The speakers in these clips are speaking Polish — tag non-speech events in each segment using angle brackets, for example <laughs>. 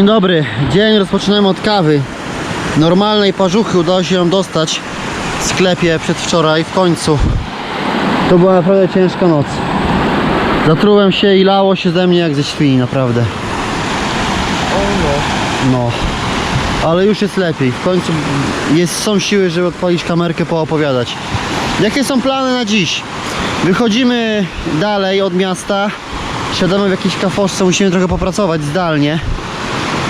Dzień dobry. Dzień rozpoczynamy od kawy. Normalnej parzuchy udało się ją dostać w sklepie przedwczoraj w końcu. To była naprawdę ciężka noc. Zatrułem się i lało się ze mnie jak ze świni, naprawdę. No. Ale już jest lepiej. W końcu jest, są siły, żeby odpalić kamerkę, poopowiadać. Jakie są plany na dziś? Wychodzimy dalej od miasta. Siadamy w jakiejś kafoszce, musimy trochę popracować zdalnie.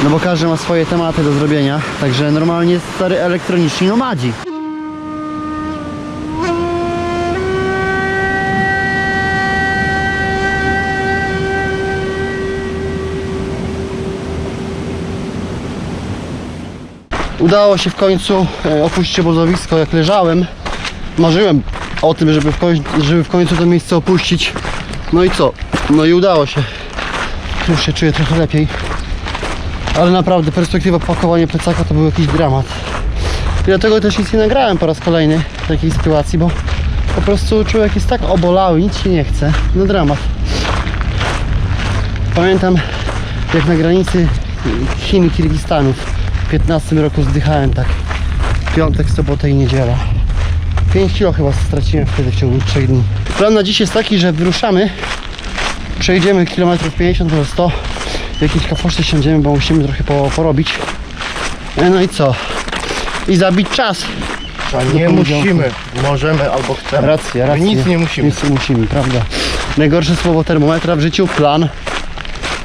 No bo każdy ma swoje tematy do zrobienia. Także normalnie stary elektroniczni nomadzi. Udało się w końcu e, opuścić obozowisko jak leżałem. Marzyłem o tym, żeby w, końcu, żeby w końcu to miejsce opuścić. No i co? No i udało się. Już się czuję trochę lepiej. Ale naprawdę perspektywa pakowania plecaka to był jakiś dramat. I dlatego też nic nie nagrałem po raz kolejny w takiej sytuacji, bo po prostu człowiek jest tak obolały, nic się nie chce. No dramat. Pamiętam jak na granicy Chin i Kirgistanu w 15 roku zdychałem tak. Piątek, sobota i niedziela. 5 kilo chyba straciłem wtedy w ciągu 3 dni. Plan na dziś jest taki, że wyruszamy. Przejdziemy kilometrów 50 może 100. W jakiejś kafoszce siądziemy, bo musimy trochę po, porobić. E, No i co? I zabić czas. A nie musimy, możemy albo chcemy. Racja, racja. My nic nie musimy. Nic nie musimy, prawda. Najgorsze słowo termometra w życiu, plan.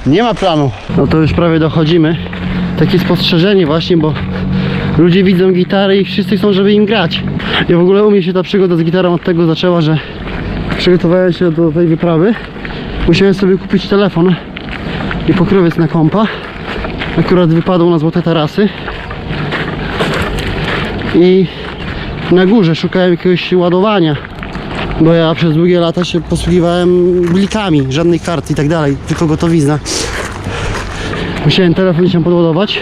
Nie ma planu. No to już prawie dochodzimy. Takie spostrzeżenie właśnie, bo ludzie widzą gitary i wszyscy chcą, żeby im grać. I w ogóle u mnie się ta przygoda z gitarą od tego zaczęła, że przygotowałem się do tej wyprawy. Musiałem sobie kupić telefon i pokrowiec na kompa. Akurat wypadł na złote tarasy. I na górze szukałem jakiegoś ładowania. Bo ja przez długie lata się posługiwałem blikami, żadnych kart i tak dalej, tylko gotowizna. Musiałem telefon się podładować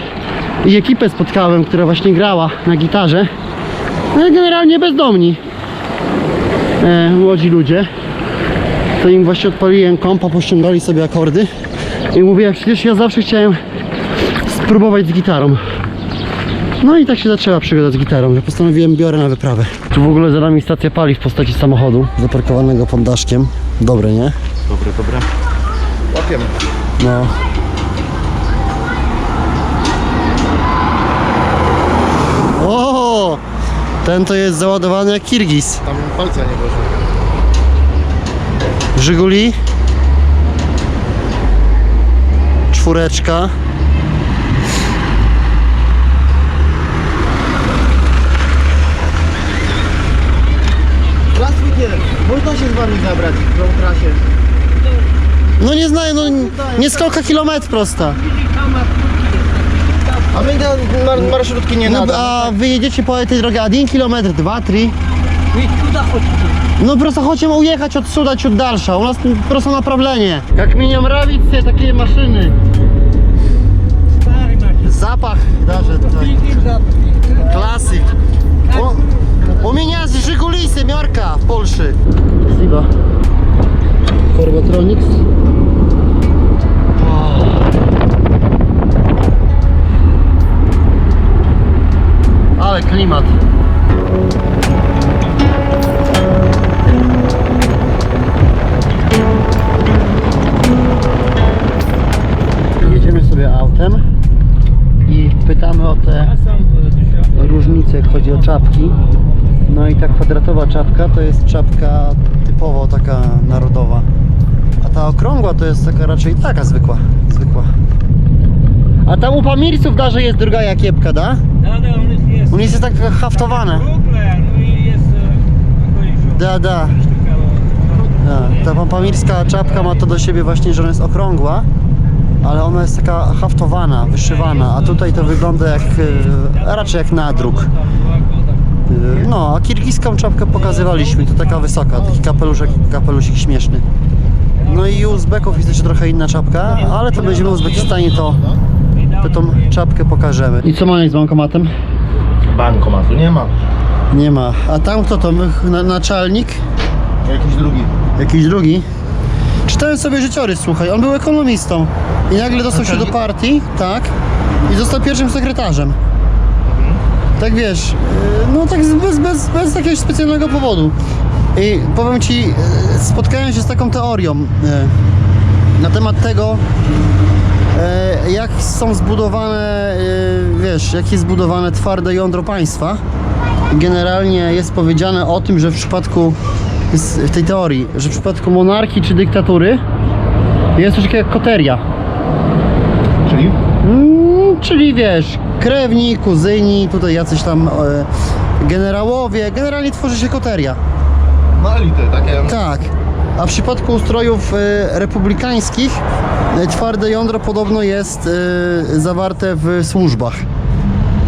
i ekipę spotkałem, która właśnie grała na gitarze. No generalnie bezdomni e, młodzi ludzie. To im właśnie odpaliłem kompa, pościągali sobie akordy i mówię, przecież ja zawsze chciałem spróbować z gitarą. No i tak się zaczęła przygoda z gitarą, że postanowiłem biorę na wyprawę. Tu w ogóle za nami stacja paliw w postaci samochodu zaparkowanego pod daszkiem. Dobre, nie? Dobre, dobre. Łapiemy. No. O! Ten to jest załadowany jak Kirgis. Tam palca nie włożył. Żyguli. czwóreczka. Last można się z wami zabrać tą trasie. No nie znaję, no nie skałka kilometr prosta. A my te mar marszrutki nie No, a wyjedziecie po tej drogie 1 km, 2, 3. Wy. No prosto chcemy ujechać od cuda ciut dalsza. U nas prosto na problenie. Jak miniam rawić takie maszyny Запах даже. так. Классик. У, у меня с Жигули семерка в Польше. Спасибо. Corvotronics. Ale klimat. Pytamy o te różnice, jak chodzi o czapki. No i ta kwadratowa czapka to jest czapka typowo taka narodowa. A ta okrągła to jest taka raczej taka zwykła, zwykła. A tam u Pamirców darze jest druga jakiepka, da? Da, da, on jest, nich jest tak haftowane. Krugle, no i jest e, Da, da. Ta pamirska czapka ma to do siebie właśnie, że ona jest okrągła, ale ona jest taka haftowana, wyszywana, a tutaj to wygląda jak, e, raczej jak nadruk. E, No, a kirgiską czapkę pokazywaliśmy, to taka wysoka, taki kapeluszek, kapelusik śmieszny. No i u Uzbeków jest jeszcze trochę inna czapka, ale to będziemy w Uzbekistanie, to, to tą czapkę pokażemy. I co mamy z bankomatem? Bankomatu nie ma. Nie ma. A tam kto to? Na, naczelnik? Jakiś drugi. Jakiś drugi? Czytałem sobie życiorys, słuchaj, on był ekonomistą i nagle dostał się do partii, tak, i został pierwszym sekretarzem. Tak wiesz, yy, no tak bez, bez, bez jakiegoś specjalnego powodu. I powiem ci, yy, spotkałem się z taką teorią yy, na temat tego, jak są zbudowane, wiesz, jak jest zbudowane twarde jądro państwa. Generalnie jest powiedziane o tym, że w przypadku, jest w tej teorii, że w przypadku monarchii czy dyktatury jest coś takiego jak koteria. Czyli? Mm, czyli wiesz, krewni, kuzyni, tutaj jacyś tam e, generałowie, generalnie tworzy się koteria. No elity, takie. Tak. A w przypadku ustrojów e, republikańskich e, twarde jądro podobno jest e, zawarte w służbach.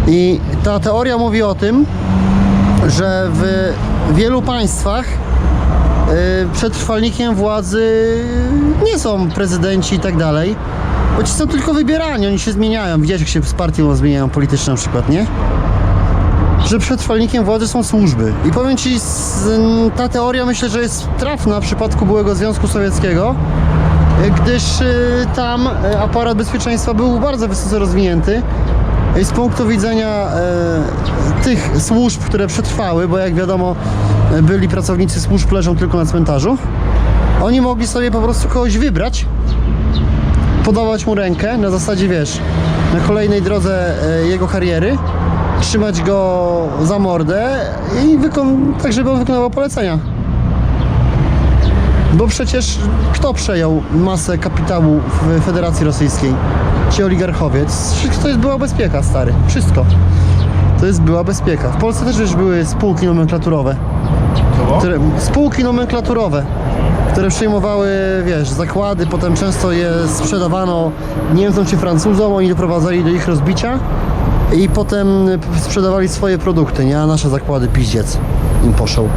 I ta teoria mówi o tym, że w wielu państwach przetrwalnikiem władzy nie są prezydenci i tak dalej, bo ci są tylko wybierani, oni się zmieniają. Widziałeś, jak się z partią zmieniają polityczne na przykład, nie? że przetrwalnikiem władzy są służby. I powiem Ci, ta teoria myślę, że jest trafna w przypadku byłego Związku Sowieckiego, y, gdyż y, tam y, aparat bezpieczeństwa był bardzo wysoce rozwinięty. I z punktu widzenia y, tych służb, które przetrwały, bo jak wiadomo, y, byli pracownicy służb leżą tylko na cmentarzu, oni mogli sobie po prostu kogoś wybrać, podawać mu rękę na zasadzie, wiesz, na kolejnej drodze e, jego kariery, trzymać go za mordę i wykon- tak, żeby on wykonywał polecenia. Bo przecież kto przejął masę kapitału w Federacji Rosyjskiej? Ci oligarchowie. To jest była bezpieka, stary. Wszystko. To jest była bezpieka. W Polsce też już były spółki nomenklaturowe Co? które, spółki nomenklaturowe, które przejmowały, wiesz, zakłady, potem często je sprzedawano Niemcom czy Francuzom, oni doprowadzali do ich rozbicia i potem sprzedawali swoje produkty, nie? A nasze zakłady piździec im poszło.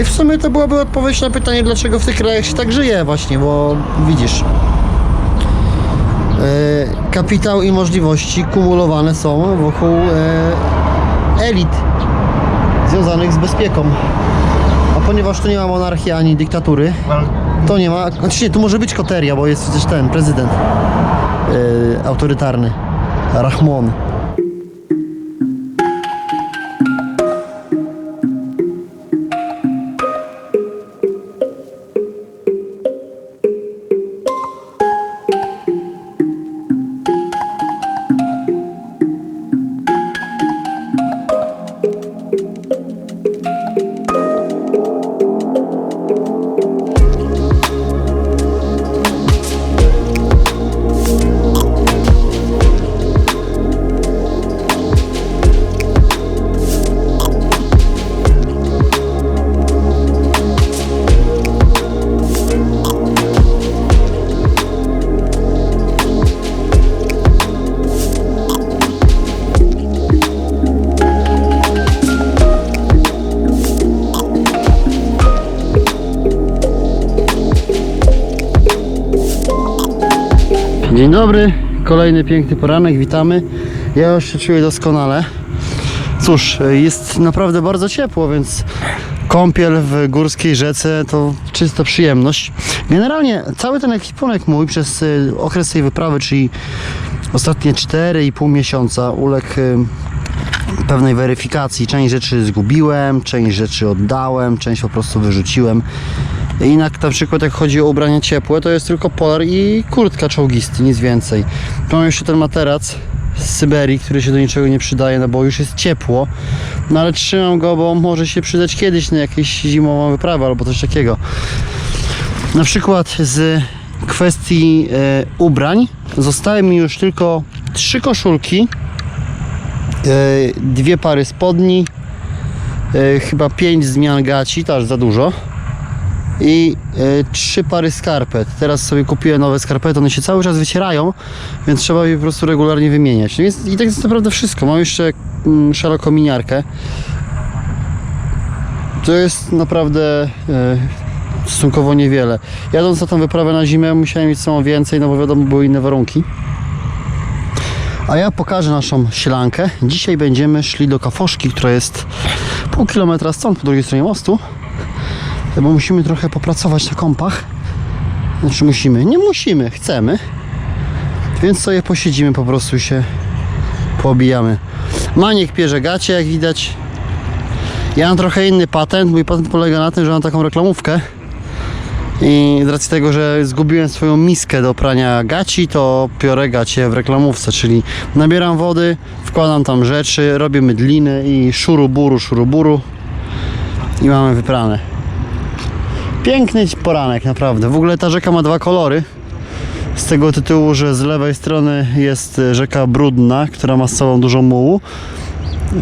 I w sumie to byłaby odpowiedź na pytanie, dlaczego w tych krajach się tak żyje właśnie, bo widzisz, e, kapitał i możliwości kumulowane są wokół e, elit związanych z bezpieką. A ponieważ tu nie ma monarchii ani dyktatury, to nie ma. Znaczy nie, tu może być koteria, bo jest przecież ten prezydent yy, autorytarny. Rahmon. Dobry, kolejny piękny poranek, witamy. Ja już się czuję doskonale. Cóż, jest naprawdę bardzo ciepło, więc kąpiel w górskiej rzece to czysta przyjemność. Generalnie cały ten ekwipunek mój przez y, okres tej wyprawy, czyli ostatnie 4,5 miesiąca uległ y, pewnej weryfikacji. Część rzeczy zgubiłem, część rzeczy oddałem, część po prostu wyrzuciłem. I na, przykład jak chodzi o ubrania ciepłe, to jest tylko polar i kurtka czołgisty, nic więcej. Mam jeszcze ten materac z Syberii, który się do niczego nie przydaje, no bo już jest ciepło. No ale trzymam go, bo może się przydać kiedyś na jakieś zimową wyprawę albo coś takiego. Na przykład z kwestii e, ubrań zostały mi już tylko trzy koszulki, e, dwie pary spodni, e, chyba pięć zmian gaci, to aż za dużo i e, trzy pary skarpet. Teraz sobie kupiłem nowe skarpety, one się cały czas wycierają, więc trzeba je po prostu regularnie wymieniać. No więc, I tak jest naprawdę wszystko. Mam jeszcze mm, szalokominiarkę. To jest naprawdę e, stosunkowo niewiele. Jadąc na tą wyprawę na zimę musiałem mieć samo więcej, no bo wiadomo były inne warunki. A ja pokażę naszą sielankę. Dzisiaj będziemy szli do Kafoszki, która jest pół kilometra stąd, po drugiej stronie mostu. Bo musimy trochę popracować na kompach. Znaczy musimy, nie musimy, chcemy. Więc sobie posiedzimy po prostu się poobijamy. Maniek pierze gacie, jak widać. Ja mam trochę inny patent. Mój patent polega na tym, że mam taką reklamówkę. I z racji tego, że zgubiłem swoją miskę do prania gaci, to piorę gacie w reklamówce, czyli nabieram wody, wkładam tam rzeczy, robię mydliny i szuruburu, szuruburu i mamy wyprane. Piękny poranek, naprawdę. W ogóle ta rzeka ma dwa kolory. Z tego tytułu, że z lewej strony jest rzeka brudna, która ma z sobą dużo mułu.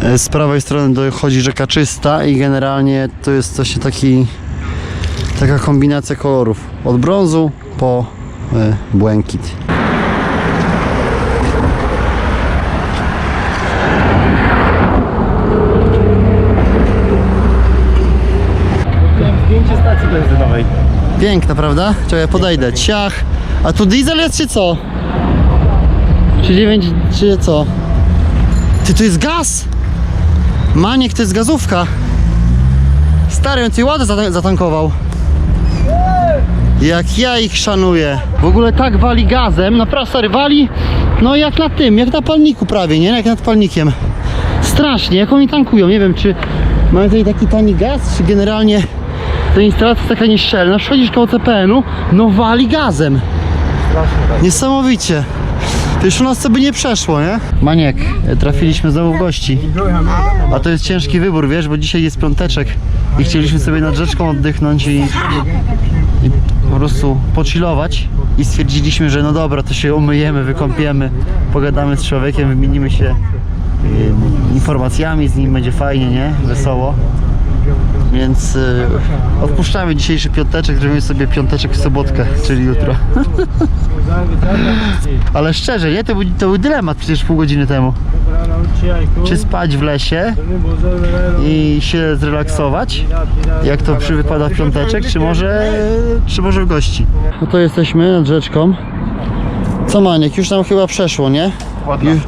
E, Z prawej strony dochodzi rzeka czysta i generalnie to jest właśnie taki taka kombinacja kolorów od brązu po y, błękit. Benzynowej. Piękna, prawda? Czekaj, podejdę. Ciach. A tu diesel jest czy co? Czy 9, czy co? Ty, to jest gaz! Maniek, to jest gazówka. Stary, on tutaj ładę zata- zatankował. Jak ja ich szanuję. W ogóle tak wali gazem, naprawdę stary, wali no jak na tym, jak na palniku prawie, nie? Jak nad palnikiem. Strasznie, jak oni tankują, nie wiem czy mają tutaj taki tani gaz, czy generalnie ta instalacja jest taka nieszczelna, wchodzisz koło CPN-u, no wali gazem. Niesamowicie. To już u nas co by nie przeszło, nie? Maniek, trafiliśmy znowu w gości. A to jest ciężki wybór, wiesz, bo dzisiaj jest piąteczek i chcieliśmy sobie nad rzeczką oddychnąć i, i po prostu pochillować i stwierdziliśmy, że no dobra, to się umyjemy, wykąpiemy, pogadamy z człowiekiem, wymienimy się y, informacjami, z nim będzie fajnie, nie? Wesoło. Więc y, odpuszczamy dzisiejszy piąteczek, zrobimy sobie piąteczek w sobotkę, czyli jutro. <laughs> Ale szczerze, nie? To był, to był dylemat przecież pół godziny temu. Czy spać w lesie i się zrelaksować, jak to przy wypada w piąteczek, czy może, czy może w gości? No to jesteśmy nad rzeczką. Co Maniek, już nam chyba przeszło, nie? Już,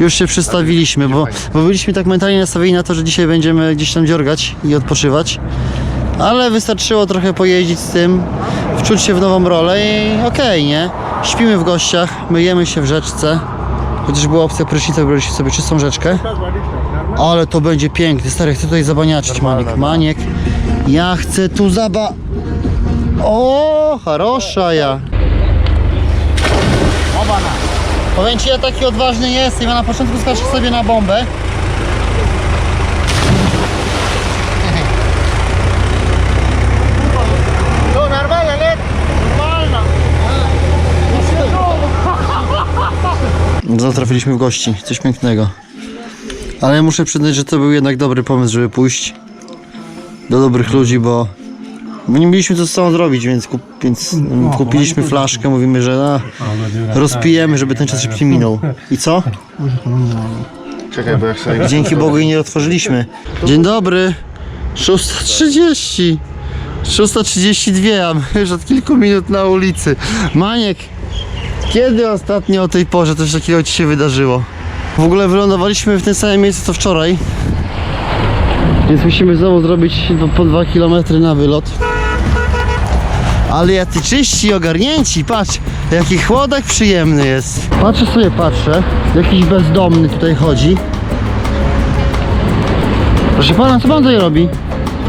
już się przystawiliśmy, bo, bo byliśmy tak mentalnie nastawieni na to, że dzisiaj będziemy gdzieś tam dziorgać i odpoczywać. Ale wystarczyło trochę pojeździć z tym, wczuć się w nową rolę i okej, nie? Śpimy w gościach, myjemy się w rzeczce. Chociaż była opcja prysznica, wybraliśmy sobie czystą rzeczkę. Ale to będzie piękny, stary, chcę tutaj zabaniaczyć, Maniek. Maniek, ja chcę tu zaba... O, harosza ja. Powiem Ci, ja taki odważny jestem, ja na początku skaczę sobie na bombę. To normalne, nie? Znowu trafiliśmy w gości, coś pięknego. Ale muszę przyznać, że to był jednak dobry pomysł, żeby pójść do dobrych ludzi, bo my nie mieliśmy co z sobą zrobić, więc, kup, więc mm, kupiliśmy flaszkę, mówimy, że a, rozpijemy, żeby ten czas szybciej minął. I co? Czekaj, bo jak sobie... Dzięki Bogu jej nie otworzyliśmy. Dzień dobry. 6.30. 6.32, a my już od kilku minut na ulicy. Maniek, kiedy ostatnio o tej porze coś takiego Ci się wydarzyło? W ogóle wylądowaliśmy w tym samym miejscu co wczoraj. Więc musimy znowu zrobić po- po 2 km na wylot. Ale jacy czyści ogarnięci, patrz, jaki chłodek przyjemny jest. Patrzę sobie, patrzę, jakiś bezdomny tutaj chodzi. Proszę pana, co pan tutaj robi?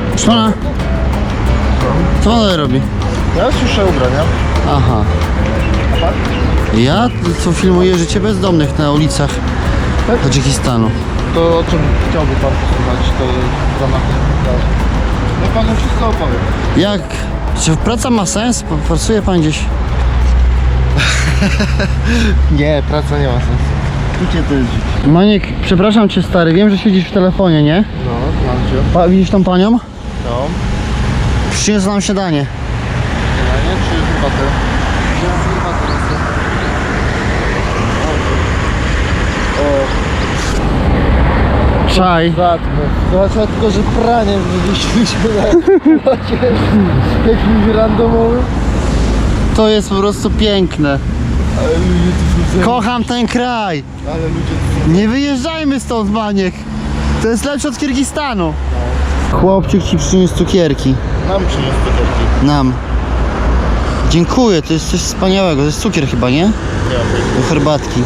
Proszę pana. Co pan tutaj robi? Ja słyszę ubrania. Aha. Ja co filmuję życie bezdomnych na ulicach Tadżykistanu. To o czym chciałby pan posłuchać, to w ramach... Ja panu wszystko opowiem. Jak? Czy praca ma sens? Pracuje pan gdzieś? <laughs> Nie, praca nie ma sensu. Gdzie to jest Maniek, przepraszam cię stary, wiem, że siedzisz w telefonie, nie? No, mam cię. Pa, widzisz tą panią? No. Przyniosę nam śniadanie. Nie, czy herbatę? Ja herbatę Czaj. Zobaczyła tylko, że pranie wywieźliśmy na locie jakimś randomowym. To jest po prostu piękne. Ale ludzie tu są Kocham ten kraj. Ale ludzie tu Nie wyjeżdżajmy stąd, Maniek. To jest lepsze od Kirgistanu. Chłopczyk ci przyniósł cukierki. Nam przyniósł cukierki. Nam. Dziękuję, to jest coś wspaniałego. To jest cukier chyba, nie? Nie Do herbatki.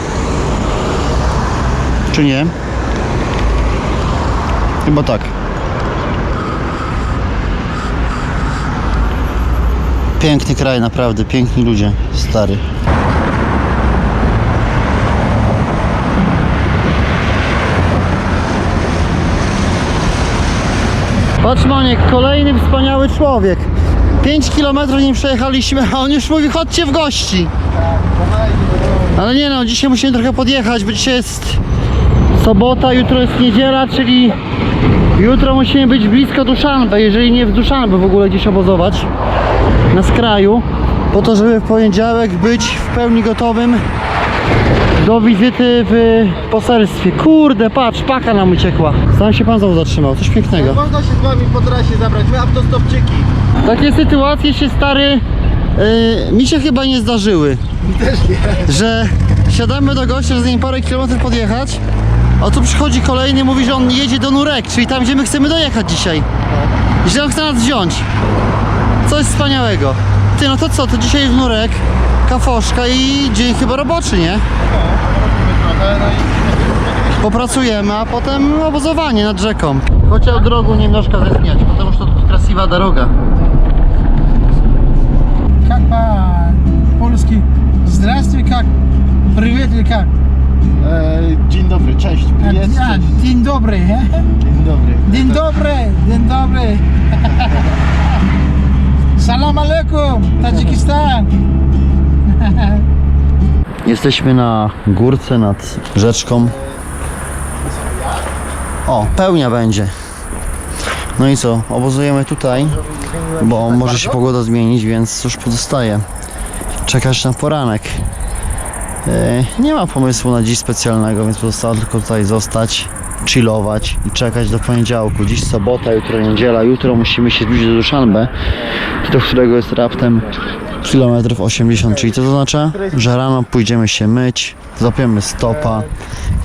Czy nie? Chyba tak. Piękny kraj, naprawdę. Piękni ludzie. Stary. Patrz Moniek, kolejny wspaniały człowiek. 5 km nim przejechaliśmy, a on już mówi chodźcie w gości. Ale nie no, dzisiaj musimy trochę podjechać, bo dzisiaj jest sobota, jutro jest niedziela, czyli jutro musimy być blisko Duszanbe, jeżeli nie w Duszanbe w ogóle gdzieś obozować na skraju, po to, żeby w poniedziałek być w pełni gotowym do wizyty w poselstwie. Kurde, patrz, paka nam uciekła. Sam się pan znowu zatrzymał, coś pięknego. Można się z wami po trasie zabrać, my autostopczyki. Takie sytuacje się stary yy, mi się chyba nie zdarzyły. Też nie. Że siadamy do gościa, że z nim parę kilometrów podjechać, a tu przychodzi kolejny, mówi, że on jedzie do Nurek, czyli tam, gdzie my chcemy dojechać dzisiaj. I że on chce nas wziąć. Coś wspaniałego. Ty, no to co, to dzisiaj jest Nurek, kafoszka i dzień chyba roboczy, nie? Trochę, no i Popracujemy, a potem obozowanie nad rzeką. Хотел drogу немножко заснять, потому что тут красивая дорога. Как по-польски? Здравствуй, как? Привет или как? E, dzień dobry, cześć. E, Jest, A, cześć. Dzień dobry. Dzień dobry. Dzień tak. dobry, dzień dobry. <laughs> Salam alaikum, Tadżykistan. <laughs> Jesteśmy na górce nad rzeczką. O, pełnia będzie. No i co, obozujemy tutaj, bo może się pogoda zmienić, więc cóż pozostaje. Czekać na poranek. E, Nie ma pomysłu na dziś specjalnego, więc pozostało tylko tutaj zostać, chillować i czekać do poniedziałku. Dziś sobota, jutro niedziela. Jutro musimy się zbliżyć do Duszanbe, do którego jest raptem kilometrów 80, czyli to oznacza, że rano pójdziemy się myć, złapiemy stopa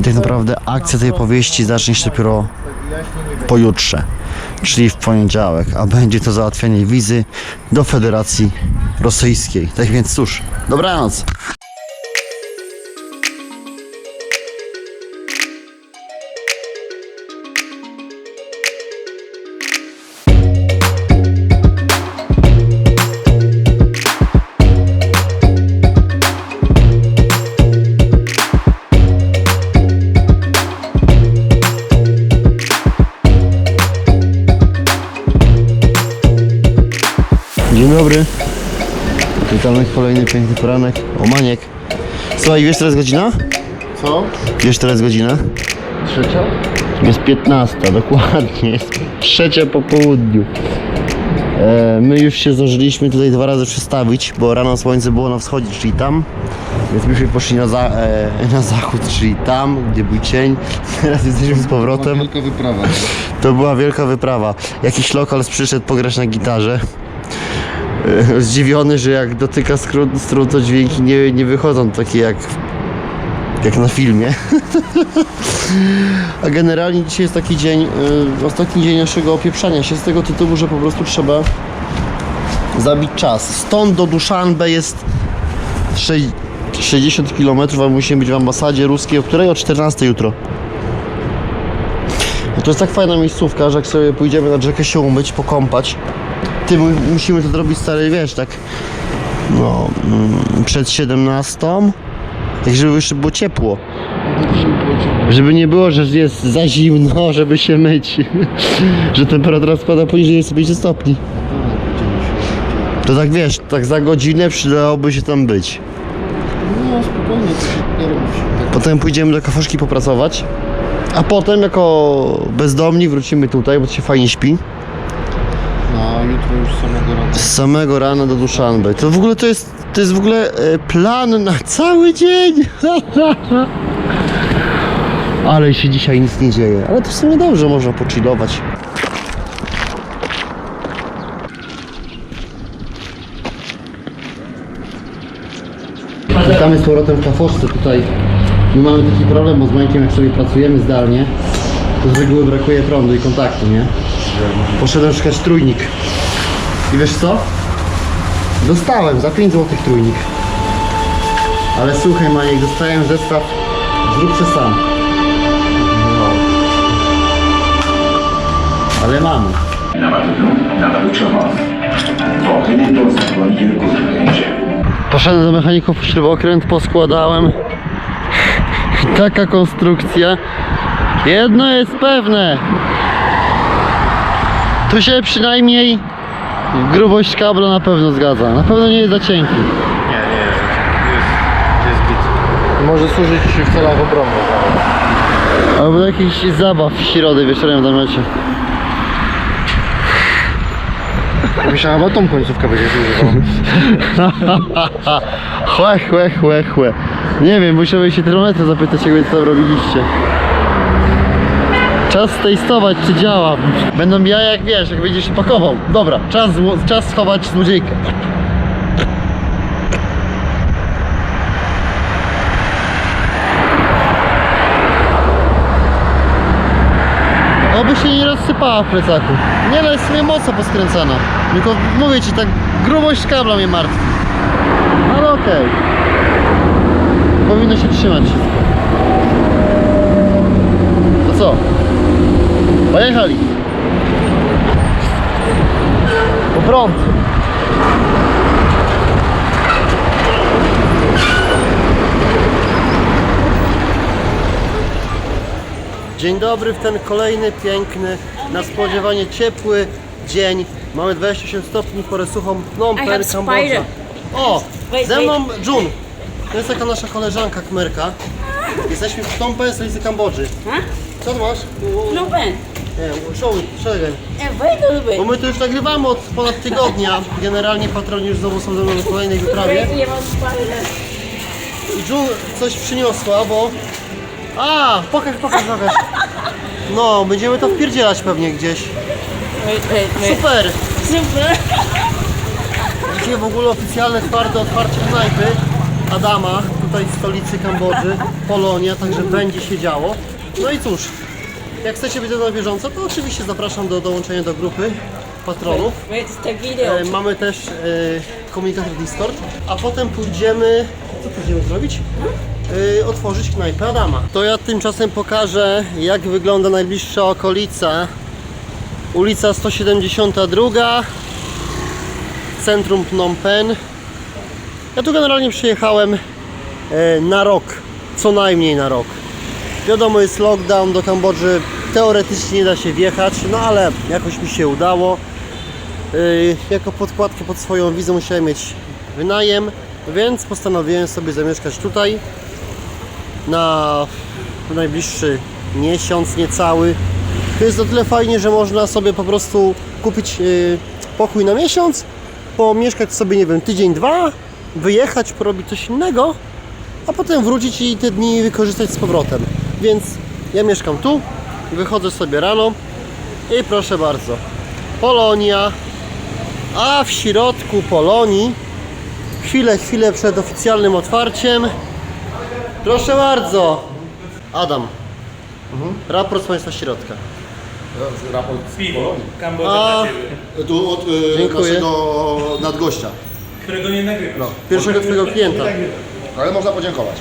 i tak naprawdę akcja tej powieści zacznie się dopiero pojutrze, czyli w poniedziałek, a będzie to załatwianie wizy do Federacji Rosyjskiej. Tak więc cóż, dobranoc. Dobry. Witamy kolejny piękny poranek. O Maniek. Słuchaj, wiesz teraz godzina? Co? Wiesz teraz godzina? Trzecia? Jest 15, dokładnie. Jest <laughs> trzecia po południu. E, my już się zdążyliśmy tutaj dwa razy przestawić, bo rano słońce było na wschodzie, czyli tam. Więc myśmy poszli na, za, e, <laughs> na zachód, czyli tam, gdzie był cień. <laughs> Teraz jesteśmy z powrotem. Wielka wyprawa. To była wielka wyprawa. Jakiś lokal przyszedł pograć na gitarze. <laughs> Zdziwiony, że jak dotyka strun, to dźwięki nie, nie wychodzą takie jak, jak na filmie. <laughs> A generalnie dzisiaj jest taki dzień, y, ostatni dzień naszego opieprzania się z tego tytułu, że po prostu trzeba zabić czas. Stąd do Duszanbe jest sze- 60 km, a musimy być w ambasadzie ruskiej, o której o 14 jutro. No to jest tak fajna miejscówka, że jak sobie pójdziemy nad rzekę się umyć, pokąpać, ty mu- musimy to zrobić stary, wiesz, tak no, mm, przed 17, tak żeby jeszcze było ciepło. Żeby nie było, że jest za zimno, <laughs> żeby się myć. <laughs> że temperatura spada poniżej 150 stopni. To tak wiesz, tak za godzinę przydałoby się tam być. No spokojnie, to nie robi się. Tak. Potem pójdziemy do kafoszki popracować. A potem jako bezdomni wrócimy tutaj, bo to się fajnie śpi. Już samego rana. Z samego rana do Duszanbe. To w ogóle to jest, to jest w ogóle e, plan na cały dzień. <laughs> Ale się dzisiaj nic nie dzieje. Ale to w sumie dobrze, można pochillować. Witamy z powrotem w kafoszce tutaj. My mamy taki problem, bo z Majkiem jak sobie pracujemy zdalnie, to z reguły brakuje prądu i kontaktu, nie? Poszedłem szukać trójnik. I wiesz co? Dostałem za 5 zł trójnik. Ale słuchaj Maniek, dostałem zestaw Zrób się sam. Ale mam. Poszedłem do mechaników śrubokręt, poskładałem. Taka konstrukcja. Jedno jest pewne. Tu się przynajmniej grubość kabla na pewno zgadza. Na pewno nie jest za cienki. Nie, nie jest. Jest, jest git. Może służyć w celach obronnych. Albo do jakichś zabaw w środę wieczorem w namiocie. Myślałem, o tą końcówkę będziesz używał. <laughs> chłe, chłe, chłe, chłe. Nie wiem, musiałbym się termometra zapytać, jak wy to robiliście. Czas testować, czy działa. Będą ja jak wiesz, jak będziesz pakował. Dobra, czas, czas schować złodziejkę. Oby się nie rozsypała w plecaku. Nie no, jest sobie mocno poskręcana. Tylko mówię ci, tak grubość kabla mnie martwi. Ale okej. Powinno się trzymać. To co? Pojechali. Po prąd. Dzień dobry w ten kolejny piękny, na spodziewanie ciepły dzień. Mamy 28 stopni, porę suchą Phnom Penh, Kambodża. O, ze mną Jun. To jest taka nasza koleżanka Kmerka. Jesteśmy w Phnom Penh, stolicy Kambodży. Co tu masz? No pen. Nie, show a little Bo my tu już nagrywamy od ponad tygodnia. Generalnie patroni już znowu są ze mną na kolejnej wyprawie. Crazy about spider. I Jun coś przyniosła, bo... A, pokaż, pokaż, pokaż. No, będziemy to wpierdzielać pewnie gdzieś. Super! Super. Dzisiaj w ogóle oficjalne czwarte otwarcie knajpy Adama, tutaj w stolicy Kambodży, Polonia, także będzie się działo. No i cóż, jak chcecie być na bieżąco, to oczywiście zapraszam do dołączenia do grupy patronów. E, mamy też e, komunikator Discord, a potem pójdziemy, co pójdziemy zrobić? E, otworzyć knajpę Adama. To ja tymczasem pokażę, jak wygląda najbliższa okolica. Ulica 172, centrum Phnom Penh. Ja tu generalnie przyjechałem e, na rok, co najmniej na rok. Wiadomo, jest lockdown do Kambodży, teoretycznie nie da się wjechać, no ale jakoś mi się udało. Yy, jako podkładkę pod swoją wizę musiałem mieć wynajem, więc postanowiłem sobie zamieszkać tutaj na najbliższy miesiąc niecały. To jest o tyle fajnie, że można sobie po prostu kupić yy, pokój na miesiąc, pomieszkać sobie, nie wiem, tydzień, dwa, wyjechać, porobić coś innego, a potem wrócić i te dni wykorzystać z powrotem. Więc ja mieszkam tu, wychodzę sobie rano i proszę bardzo, Polonia, a w środku Polonii, chwilę, chwilę przed oficjalnym otwarciem, proszę bardzo, Adam, raport z Państwa środka. Piwo, Kambodża A, dla Ciebie, Tu od y, Dziękuję. naszego nadgościa. którego nie nagrywasz. pierwszego twojego klienta. Ale można podziękować.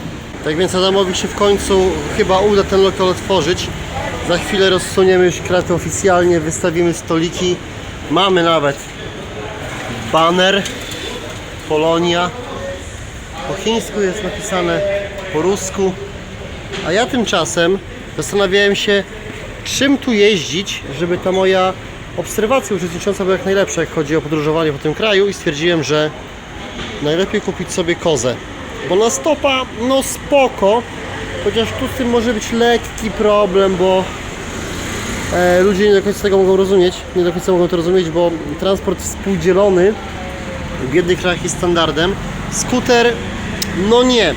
Tak więc Adamowi się w końcu chyba uda ten lokal otworzyć. Za chwilę rozsuniemy już kratę oficjalnie, wystawimy stoliki. Mamy nawet baner Polonia. Po chińsku jest napisane po rusku. A ja tymczasem zastanawiałem się, czym tu jeździć, żeby ta moja obserwacja uczestnicząca była jak najlepsza, jak chodzi o podróżowanie po tym kraju i stwierdziłem, że najlepiej kupić sobie kozę. Bo na stopa, no spoko, chociaż tu z tym może być lekki problem, bo e, ludzie nie do końca tego mogą rozumieć, nie do końca mogą to rozumieć, bo transport współdzielony w jednych krajach jest standardem. Skuter, no nie.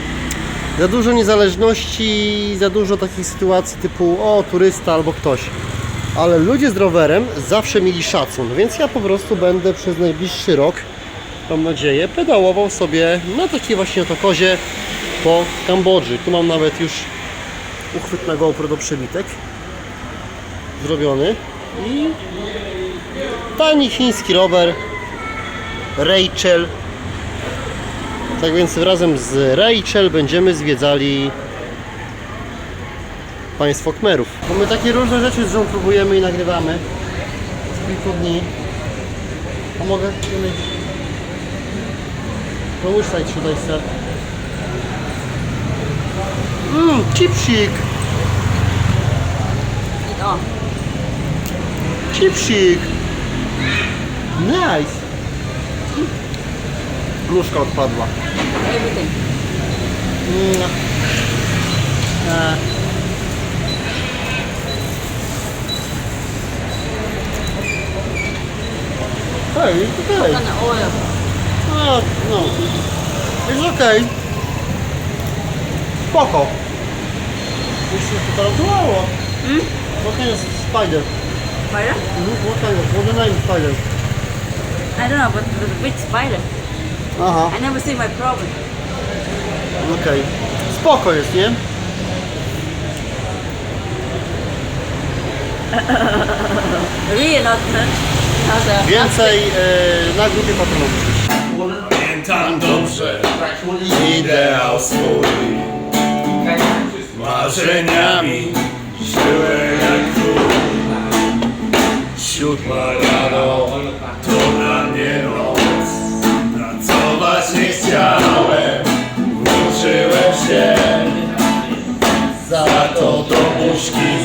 Za dużo niezależności, za dużo takich sytuacji typu o, turysta albo ktoś. Ale ludzie z rowerem zawsze mieli szacun, więc ja po prostu będę przez najbliższy rok mam nadzieję, pedałował sobie na takiej właśnie oto kozie po Kambodży. Tu mam nawet już uchwyt na GoPro do przebitek zrobiony. I tani chiński rower Rachel. Tak więc razem z Rachel będziemy zwiedzali państwo Kmerów. Bo my takie różne rzeczy z żoną próbujemy i nagrywamy z kilku dni. A mogę? Pomóż should I start? Mmm, chipsik! O, Chipsik! Nice! Nóżka odpadła. everything. Mm. E. Hej, it's okay. Coconut oil. A, no. Jest okej. Spoko. Już się to taratuało. Hmm? What kind of spider? Spider? Mhm, What kind of, what's the name spider? I don't know, but the big spider. Aha, I never see my problem. okej. Spoko jest, nie? <laughs> Really not How's that? Więcej e, na grupie patronów. Pamiętam dobrze ideał swój Marzeniami. Żyłem jak król Siódma rano to dla mnie noc. Pracować nie chciałem, włączyłem się. Za to do buźki